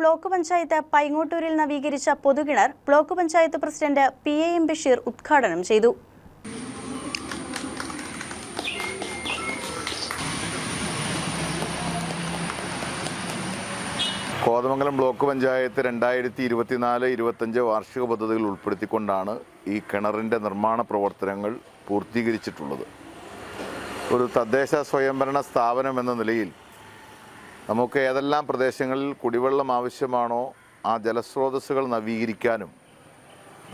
Block panchayat പൈങ്ങോട്ടൂരിൽ നവീകരിച്ച പൊതുകിണർ block panchayat president P A M Basheer ഉദ്ഘാടനം ചെയ്തു. കോതമംഗലം ബ്ലോക്ക് പഞ്ചായത്ത് രണ്ടായിരത്തി ഇരുപത്തിനാല് ഇരുപത്തഞ്ച് വാർഷിക പദ്ധതികൾ ഉൾപ്പെടുത്തിക്കൊണ്ടാണ് ഈ കിണറിന്റെ നിർമ്മാണ പ്രവർത്തനങ്ങൾ പൂർത്തീകരിച്ചിട്ടുള്ളത്. ഒരു തദ്ദേശ സ്വയംഭരണ സ്ഥാപനം എന്ന നിലയിൽ നമുക്ക് ഏതെല്ലാം പ്രദേശങ്ങളിൽ കുടിവെള്ളം ആവശ്യമാണോ ആ ജലസ്രോതസ്സുകൾ നവീകരിക്കാനും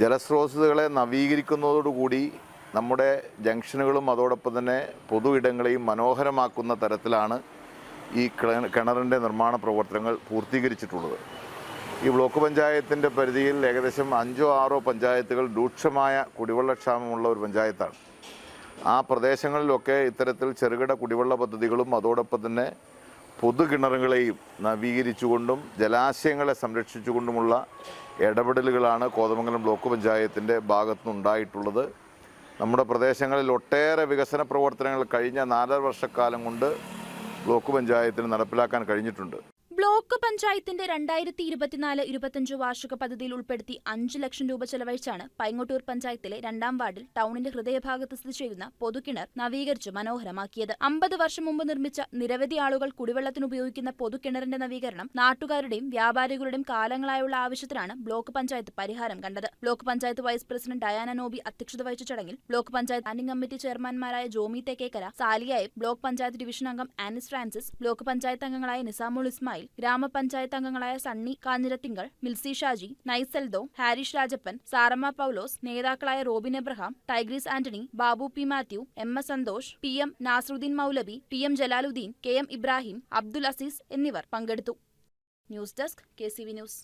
ജലസ്രോതസ്സുകളെ നവീകരിക്കുന്നതോടുകൂടി നമ്മുടെ ജംഗ്ഷനുകളും അതോടൊപ്പം തന്നെ പൊതു ഇടങ്ങളെയും മനോഹരമാക്കുന്ന തരത്തിലാണ് ഈ കിണ- കിണറിന്റെ നിർമ്മാണ പ്രവർത്തനങ്ങൾ പൂർത്തീകരിച്ചിട്ടുള്ളത്. ഈ ബ്ലോക്ക് പഞ്ചായത്തിന്റെ പരിധിയിൽ ഏകദേശം അഞ്ചോ ആറോ പഞ്ചായത്തുകൾ രൂക്ഷമായ കുടിവെള്ളക്ഷാമമുള്ള ഒരു പഞ്ചായത്താണ്. ആ പ്രദേശങ്ങളിലൊക്കെ ഇത്തരത്തിൽ ചെറുകിട കുടിവെള്ള പദ്ധതികളും അതോടൊപ്പം തന്നെ പൊതുകിണറുകളെയും നവീകരിച്ചുകൊണ്ടും ജലാശയങ്ങളെ സംരക്ഷിച്ചുകൊണ്ടുമുള്ള ഇടപെടലുകളാണ് കോതമംഗലം ബ്ലോക്ക് പഞ്ചായത്തിന്റെ ഭാഗത്തുനിന്നുണ്ടായിട്ടുള്ളത്. നമ്മുടെ പ്രദേശങ്ങളിൽ ഒട്ടേറെ വികസന പ്രവർത്തനങ്ങൾ കഴിഞ്ഞ നാലര വർഷക്കാലം കൊണ്ട് ബ്ലോക്ക് പഞ്ചായത്തിന് നടപ്പിലാക്കാൻ കഴിഞ്ഞിട്ടുണ്ട്. ബ്ലോക്ക് പഞ്ചായത്തിന്റെ രണ്ടായിരത്തി ഇരുപത്തിനാല് ഇരുപത്തിയഞ്ച് വാർഷിക പദ്ധതിയിൽ ഉൾപ്പെടുത്തി അഞ്ച് ലക്ഷം രൂപ ചെലവഴിച്ചാണ് പൈങ്ങോട്ടൂർ പഞ്ചായത്തിലെ രണ്ടാം വാർഡിൽ ടൗണിന്റെ ഹൃദയഭാഗത്ത് സ്ഥിതി ചെയ്യുന്ന പൊതുകിണർ നവീകരിച്ച് മനോഹരമാക്കിയത്. അമ്പത് വർഷം മുമ്പ് നിർമ്മിച്ച നിരവധി ആളുകൾ കുടിവെള്ളത്തിന് ഉപയോഗിക്കുന്ന പൊതുകിണറിന്റെ നവീകരണം നാട്ടുകാരുടെയും വ്യാപാരികളുടെയും കാലങ്ങളായുള്ള ആവശ്യത്തിനാണ് ബ്ലോക്ക് പഞ്ചായത്ത് പരിഹാരം കണ്ടത്. Block panchayat vice president Diana Noby അധ്യക്ഷത വഹിച്ച ചടങ്ങിൽ ബ്ലോക്ക് പഞ്ചായത്ത് പ്ലാനിംഗ് കമ്മിറ്റി ചെയർമാൻമാരായ ജോമി തെക്കേക്കര സാലിയായി ബ്ലോക്ക് പഞ്ചായത്ത് ഡിവിഷൻ അംഗം ആനിസ് ഫ്രാൻസിസ് ബ്ലോക്ക് പഞ്ചായത്ത് അംഗങ്ങളായ നിസാമുൾ ഇസ്മായിൽ ഗ്രാമപഞ്ചായത്ത് അംഗങ്ങളായ സണ്ണി കാഞ്ഞിരത്തിങ്കൾ മിൽസി ഷാജി നൈസെൽദോ ഹാരിഷ് രാജപ്പൻ സാറമ്മ പൌലോസ് നേതാക്കളായ Robin Abraham Tigris Antony Babu P Mathew M S Santhosh P M Nasaruddin Moulavi P M Jalaluddin K M Ibrahim Abdul Azeez എന്നിവർ പങ്കെടുത്തു. News desk K news.